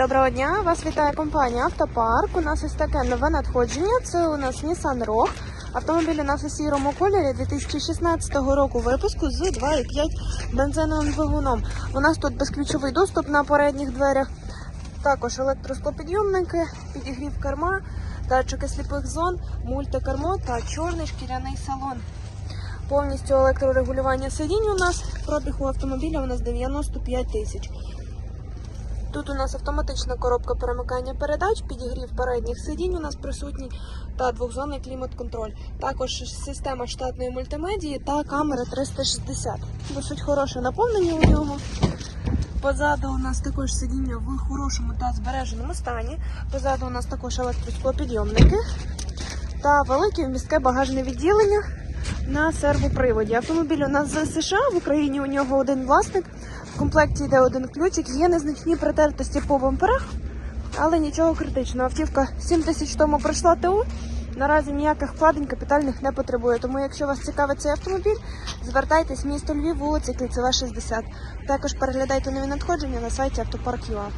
Доброго дня! Вас вітає компанія Автопарк. У нас ось таке нове надходження. Це у нас Nissan Rogue. Автомобіль у нас у сірому кольорі 2016 року випуску з 2,5 бензиновим двигуном. У нас тут безключовий доступ на передніх дверях. Також електроскопідйомники, підігрів керма, датчики сліпих зон, мультикермо та чорний шкіряний салон. Повністю електрорегулювання сидінь у нас. Пробіг у автомобіля у нас 95 тисяч. Тут у нас автоматична коробка перемикання передач, підігрів передніх сидінь у нас присутній та двохзонний клімат-контроль. Також система штатної мультимедії та камера 360. Досить хороше наповнення у нього. Позаду у нас також сидіння в хорошому та збереженому стані. Позаду у нас також електросклопідйомники та велике міське багажне відділення на сервоприводі. Автомобіль у нас з США, в Україні у нього один власник. В комплекті йде один ключик, є незначні притертості по бамперах, але нічого критичного. Автівка 7 тисяч тому пройшла ТУ. Наразі ніяких вкладень капітальних не потребує. Тому, якщо вас цікавить цей автомобіль, звертайтесь місто Львів, вулиця Кільцева, 60. Також переглядайте нові надходження на сайті Автопарк.ua.